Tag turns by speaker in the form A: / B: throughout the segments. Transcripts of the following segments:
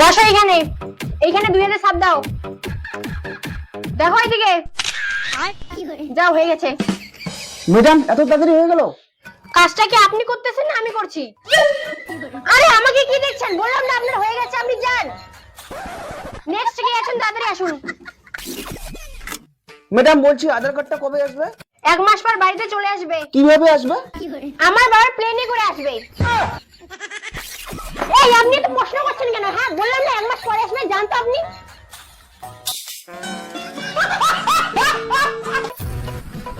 A: বসো এইখানে এইখানে দুই হাতে সাপ দাও। দেখো এদিকে। যাও হয়ে গেছে।
B: ম্যাডাম এত তাড়াতাড়ি হয়ে গেল?
A: কাজটা কি আপনি করতেছেন না আমি করছি? আরে আমাকে কি দেখছেন? বললাম না আপনার হয়ে গেছে আপনি যান। নেক্সট কি আছেন তাড়াতাড়ি আসুন।
B: ম্যাডাম বলছি আধার কার্ডটা কবে আসবে?
A: এক মাস পর বাড়িতে চলে আসবে।
B: কীভাবে আসবে?
A: আমার বাবার প্লেনে করে আসবে। এই আপনি তো কেন? হ্যাঁ বললাম না এক মাস পরে আসবে, জানতো আপনি?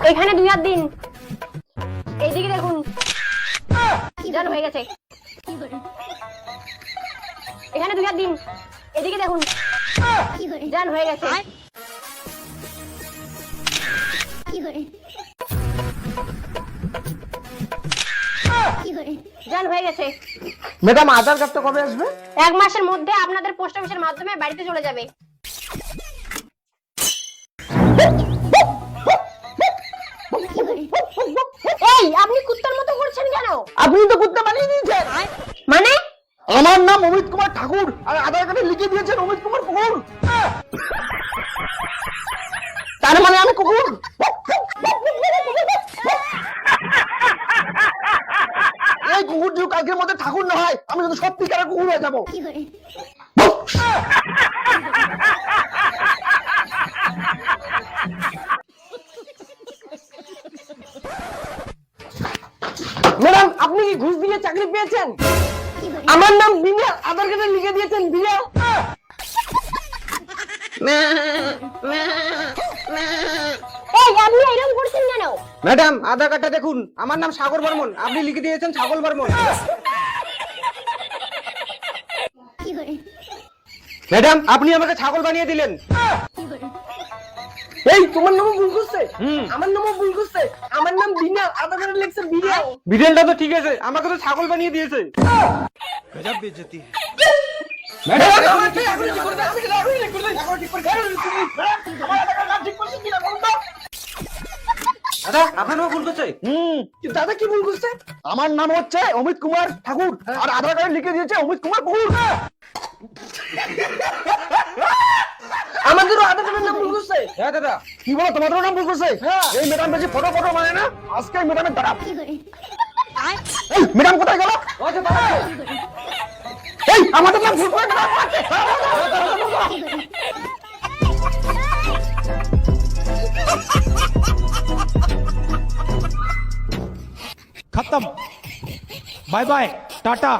A: এখানে দুই হাত দিন। এইদিকে দেখুন। জান হয়ে গেছে। এখানে দুই হাত দিন। এদিকে দেখুন। জান হয়ে গেছে। জান হয়ে গেছে।
B: ম্যাডাম আধার কার্ডটা কবে আসবে?
A: এক মাসের মধ্যে আপনাদের পোস্ট অফিসের মাধ্যমে বাড়িতে চলে যাবে। এই আপনি কুত্তার মতো করছেন কেন?
B: আপনি তো করতে বানিয়ে দিয়েছেন।
A: মানে?
B: আমার নাম অমিত কুমার ঠাকুর আর আধার কার্ডে লিখে দিয়েছেন অমিত কুমার কুকুর তার মানে আমি কুকুর এই কুকুর যদি কালকের মধ্যে ঠাকুর না হয়, আমি কিন্তু সত্যিকারের কুকুর হয়ে যাব। ম্যাডাম, আপনি কি ঘুষ দিয়ে চাকরি পেয়েছেন? আমার নাম বিনা আধার কার্ডে লিখে দিয়েছেন বিনা
A: এই, আপনি এরকম করছেন কেন?
B: ম্যাডাম আধার কার্ডটা দেখুন আমার নাম সাগর বর্মন আপনি লিখে দিয়েছেন সাগর বর্মন ম্যাডাম আপনি আমাকে ছাগল বানিয়ে দিলেন এই তোমার নাম ভুল করছে আমার নামও ভুল করছে আমার নাম বিনা আধার কার্ডে লিখছে বিড়াল বিড়ালটা তো ঠিক আছে আমাকে তো ছাগল বানিয়ে দিয়েছে
C: গজব বেজতি
B: ম্যাডাম
D: দাদা আপনার নামে ভুল করছে।
B: হুম। দাদা কি ভুল করছে? আমার নাম হচ্ছে অমিত কুমার ঠাকুর আর আধার কার্ড লিখে দিয়েছে অমিত কুমার কুকুর আমাদেরও আধার কার্ডের নাম ভুল করছে।
D: হ্যাঁ দাদা।
B: কি বলো তোমাদেরও নাম ভুল করছে? এই ম্যাডাম বেশি ফটো ফটো মানে না আজকে ম্যাডামের দ্বারা। এই ম্যাডাম কোথায় গেল?
D: দাদা।
B: এই আমাদের নাম ভুল করে
C: खत्म। Bye bye tata.